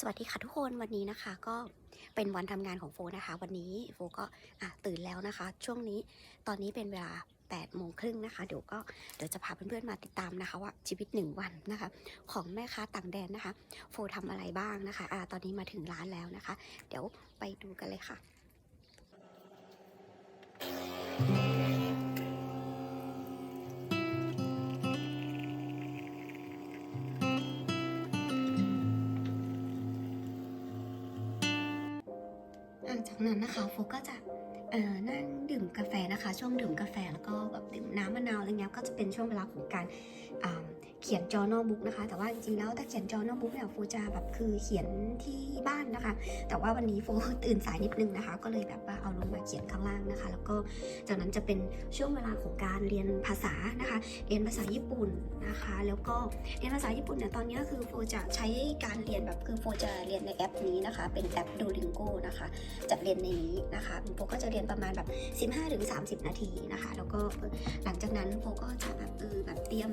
สวัสดีค่ะทุกคนวันนี้นะคะก็เป็นวันทำงานของโฟนะคะ วันนี้โฟก็ตื่นแล้วนะคะ ช่วงนี้ตอนนี้เป็นเวลา8โมงครึ่งนะคะเดี๋ยวก็เดี๋ยวจะพาเพื่อนๆมาติดตามนะคะว่าชีวิตหนึ่งวันนะคะ ของแม่ค้าต่างแดนนะคะ โฟทำอะไรบ้างนะคะอะตอนนี้มาถึงร้านแล้วนะคะ เดี๋ยวไปดูกันเลยค่ะ หลังจากนั้นนะคะโฟก็จะเอ่อนั่งดื่มกาแฟนะคะ ช่วงดื่มกาแฟแล้วก็แบบดื่มน้ำมะนาวอะไรเงี้ยก็จะเป็นช่วงเวลาของการอ่า ขียน journal book นะคะ แต่ว่าจริงๆแล้วถ้าเขียน journal book เนี่ยโฟจะแบบคือเขียนที่บ้านนะคะ แต่ว่าวันนี้โฟตื่นสายนิดนึงนะคะ ก็เลยแบบว่าเอาลงมาเขียนข้างล่างนะคะ แล้วก็จากนั้นจะเป็นช่วงเวลาของการเรียนภาษานะคะ เรียนภาษาญี่ปุ่นนะคะ แล้วก็เรียนภาษาญี่ปุ่นเนี่ยตอนนี้คือโฟจะใช้การเรียนแบบคือโฟจะเรียนในแอปนี้นะคะ เป็นแอป Duolingo นะคะ จะเรียนในนี้นะคะโฟก็จะเรียนประมาณแบบ 15-30 นาทีนะคะ แล้วก็หลังจากนั้นโฟก็จะแบบเออแบบเตรียม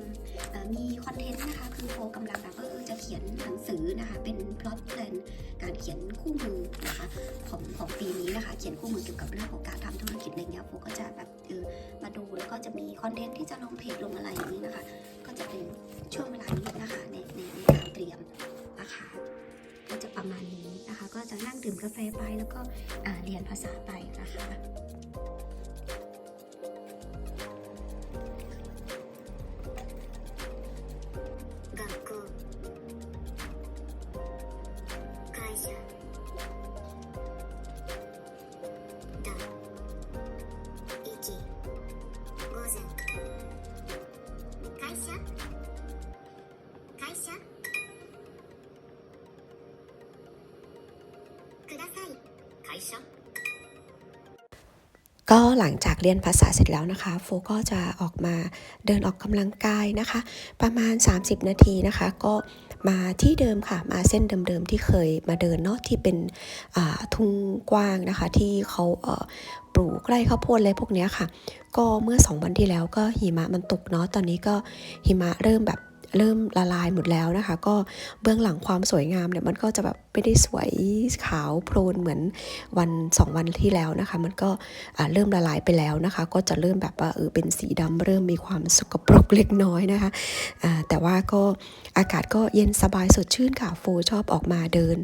มีคอนเทนต์นะคะคือโฟกำลังแบบว่าเออจะเขียนหนังสือนะคะเป็นพล็อตแพลนการเขียนคู่มือนะคะของของปีนี้นะคะ เขียนคู่มือเกี่ยวกับเรื่องของการทำธุรกิจอะไรเงี้ยโฟก็จะแบบเออมาดูแล้วก็จะมีคอนเทนต์ที่จะลงเพจลงอะไรอย่างนี้นะคะ ก็จะเป็นช่วงเวลานี้นะคะในในในการเตรียมนะคะก็จะประมาณนี้นะคะ ก็จะนั่งดื่มกาแฟไปแล้วก็เรียนภาษาไปนะคะ ก็หลังจากเรียนภาษาเสร็จแล้วนะคะ โฟก็จะออกมาเดินออกกำลังกายนะคะ ประมาณ 30 นาทีนะคะ ก็มาที่เดิมค่ะ มาเส้นเดิมๆที่เคยมาเดินเนาะที่เป็นทุ่งกว้างนะคะ ที่เขาปลูกไร่ข้าวโพดอะไรพวกนี้ค่ะ ก็เมื่อ 2 วันที่แล้วก็หิมะมันตกเนาะตอนนี้ก็หิมะเริ่มแบบ เริ่มละลายหมดแล้วนะคะ ก็เบื้องหลังความสวยงามเนี่ยมันก็จะแบบไม่ได้สวยขาวโพลนเหมือนวัน 2 วันที่แล้วนะคะ มันก็เริ่มละลายไปแล้วนะคะ ก็จะเริ่มแบบว่าเออเป็นสีดำเริ่มมีความสกปรกเล็กน้อยนะคะแต่ว่าก็อากาศก็เย็นสบายสดชื่นค่ะโฟชอบออกมาเดิน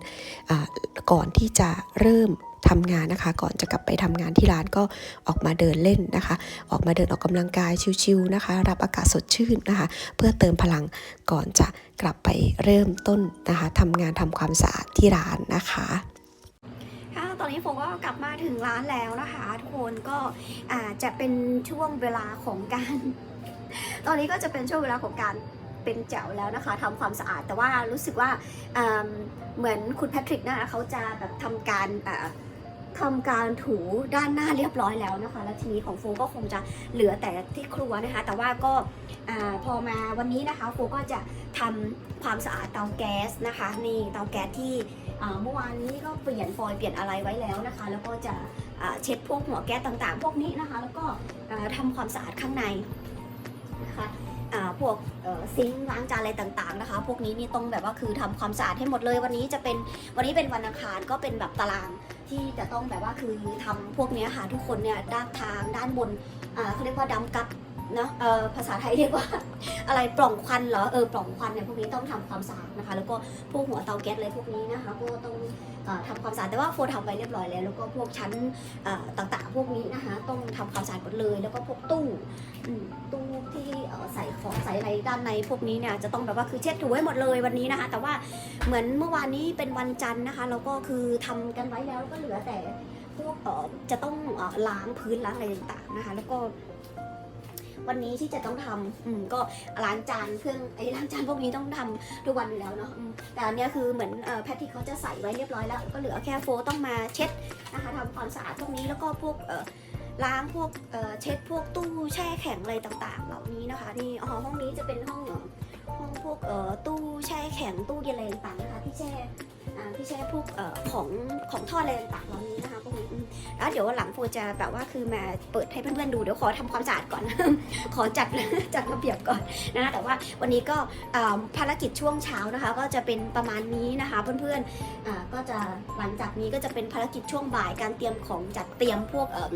ก่อนที่จะเริ่ม ทำงานนะคะ ก่อนจะกลับไปทำงานที่ร้านก็ออกมาเดินเล่นนะคะ ออกมาเดินออกกำลังกายชิวๆนะคะ รับอากาศสดชื่นนะคะ เพื่อเติมพลังก่อนจะกลับไปเริ่มต้นนะคะทำงานทำความสะอาดที่ร้านนะคะค่ะตอนนี้ผมก็กลับมาถึงร้านแล้วนะคะ ทุกคนก็อาจจะเป็นช่วงเวลาของการ ตอนนี้ก็จะเป็นช่วงเวลาของการเป็นแจ๋วแล้วนะคะทำความสะอาดแต่ว่ารู้สึกว่าเหมือนคุณแพทริกนะคะเขาจะแบบทำการ อ่าทำการถูด้านหน้าเรียบร้อยแล้วนะคะ แล้วทีนี้ของโฟก็คงจะเหลือแต่ที่ครัวนะคะ แต่ว่าก็พอมาวันนี้นะคะโฟก็จะทำความสะอาดเตาแก๊สนะคะนี่เตาแก๊สที่เมื่อวานนี้ก็เปลี่ยนฟอยล์เปลี่ยนอะไรไว้แล้วนะคะ แล้วก็จะเช็ดพวกหัวแก๊สต่างๆ พวกนี้นะคะ แล้วก็อ่าทำความสะอาดข้างในนะคะ พวกซิงค์ล้างจานอะไรต่างๆนะคะ พวกนี้นี่ต้องแบบว่าคือทำความสะอาดให้หมดเลย วันนี้จะเป็นวันนี้เป็นวันอังคารก็เป็นแบบตารางที่จะต้องแบบว่าคือทำพวกนี้ค่ะทุกคนเนี่ยด้านทางด้านบนเขาเรียกว่าดัมกัดเนาะเออภาษาไทยเรียกว่าอะไรปล่องควันเหรอเออปล่องควันเนี่ยพวกนี้ต้องทำความสะอาดนะคะ แล้วก็พวกหัวเตาแก๊สอะไรพวกนี้นะคะก็ต้องออทำความสะอาดแต่ว่าโฟทำไปเรียบร้อยแล้ว แล้วก็พวกชั้นต่างๆ พวกนี้นะคะ ต้องทำความสะอาดหมดเลย แล้วก็พวกตู้ตู้ที่เใส่ของใส่อะไรด้านในพวกนี้เนี่ยจะต้องแบบว่าคือเช็ดถูให้หมดเลยวันนี้นะคะ แต่ว่าเหมือนเมื่อวานนี้เป็นวันจันทร์นะคะเราก็คือทำกันไว้แล้วก็เหลือแต่พวกเอ่อจะต้องอล้างพื้นล้างอะไรต่างๆนะคะ แล้วก็วันนี้ที่จะต้องทำอืมก็ล้างจานเครื่องไอ้ล้างจานพวกนี้ต้องทำทุกวันอยู่แล้วเนาะแต่อันนี้คือเหมือนแพทที่เขาจะใส่ไว้เรียบร้อยแล้ว ก็เหลือแค่โฟต้องมาเช็ดนะคะทำความสะอาดพวกนี้แล้วก็พวกเอ่อ ล้างพวกเเช็ดพวกตู้แช่แข็งอะไรต่างๆ เหล่านี้นะคะ นี่อ๋อห้องนี้จะเป็นห้องเอ่อห้องพวกเอ่อตู้แช่แข็งตู้เย็นอะไรต่างๆนะคะที่แช่ที่ใช้พวกอของของทอดอะไรต่างๆเหล่านี้นะคะพวกนี้แล้วเดี๋ยวหลังโฟจะแบบว่าคือมาเปิดให้เพื่อนๆดูเดี๋ยวขอทำความสะอาดก่อน ขอจัดจัดระเบียบก่อนนะคะแต่ว่าวันนี้ก็ภารกิจช่วงเช้านะคะ ก็จะเป็นประมาณนี้นะคะ เพื่อนๆก็จะหลังจากนี้ก็จะเป็นภารกิจช่วงบ่ายการเตรียมของจัดเตรียมพวกเอ่อ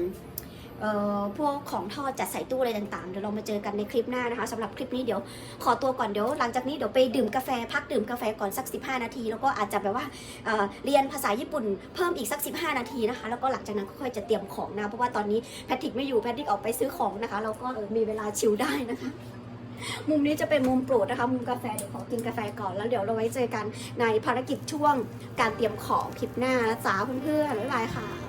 พวกของทอดจัดใส่ตู้อะไรต่างๆ เดี๋ยวเรามาเจอกันในคลิปหน้านะคะสำหรับคลิปนี้เดี๋ยวขอตัวก่อนเดี๋ยวหลังจากนี้เดี๋ยวไปดื่มกาแฟพักดื่มกาแฟก่อนสัก 15 นาที แล้วก็อาจจะแบบว่าเเรียนภาษาญี่ปุ่นเพิ่มอีกสัก 15 นาทีนะคะ แล้วก็หลังจากนั้นค่อยจะเตรียมของนะ เพราะว่าตอนนี้แพทริกไม่อยู่แพทริกออกไปซื้อของนะคะเราก็มีเวลาชิลได้นะคะมุมนี้จะเป็นมุมโปรดนะคะ มุมกาแฟเดี๋ยวขอกินกาแฟก่อนแล้วเดี๋ยวเราไว้เจอกันในภารกิจช่วงการเตรียมของคลิปหน้านะจ๊ะเพื่อนๆบ๊ายบายค่ะ